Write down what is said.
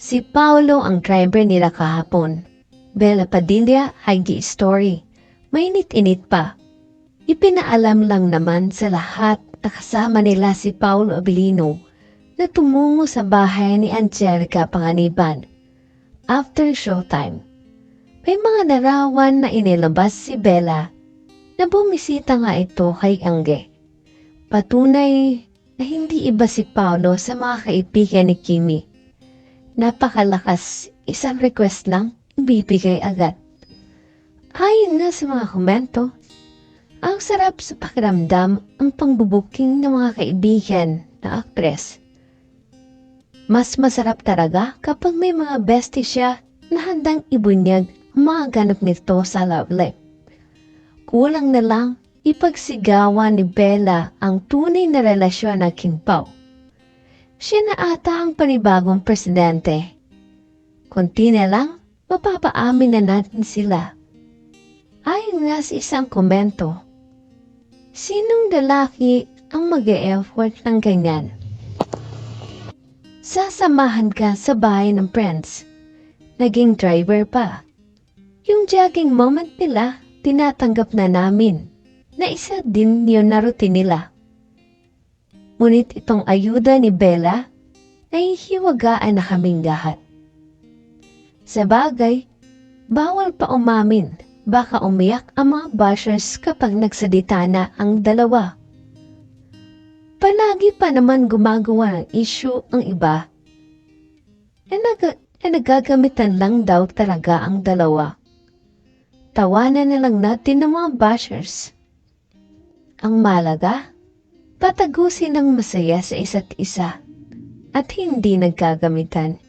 Si Paolo ang driver nila kahapon. Bella Padilla, IG Story. Mainit-init pa. Ipinaalam lang naman sa lahat na kasama nila si Paolo Abilino na tumungo sa bahay ni Angelica Panganiban after showtime. May mga narawan na inilabas si Bella na bumisita nga ito kay Angge. Patunay na hindi iba si Paolo sa mga kaibigan ni Kimi. Napakalakas, isang request lang, ibibigay agad. Ayon nga sa mga komento, ang sarap sa pakiramdam ang pangbubuking ng mga kaibigan na aktres. Mas masarap talaga kapag may mga bestie siya na handang ibunyag ang mga ganap nito sa love life. Kulang na lang ipagsigawan ni Bella ang tunay na relasyon na King Pao. Siya na ata ang panibagong presidente. Kunti na lang, mapapaamin na natin sila. Ayon nga sa isang komento, sinong lalaki ang mag effort ng ganyan? Sasamahan ka sa bahay ng friends. Naging driver pa. Yung jogging moment nila, tinatanggap na namin na isa din yun na routine nila. Ngunit itong ayuda ni Bella ay hiwagaan na kaming lahat. Sa bagay, bawal pa umamin. Baka umiyak ang mga bashers kapag nagsalita na ang dalawa. Palagi pa naman gumagawa ng issue ang iba. Na, nag- na nagagamitan lang daw talaga ang dalawa. Tawanan na lang natin ng mga bashers. Ang malaga, patagusin ng masaya sa isa't isa at hindi nagkagamitan.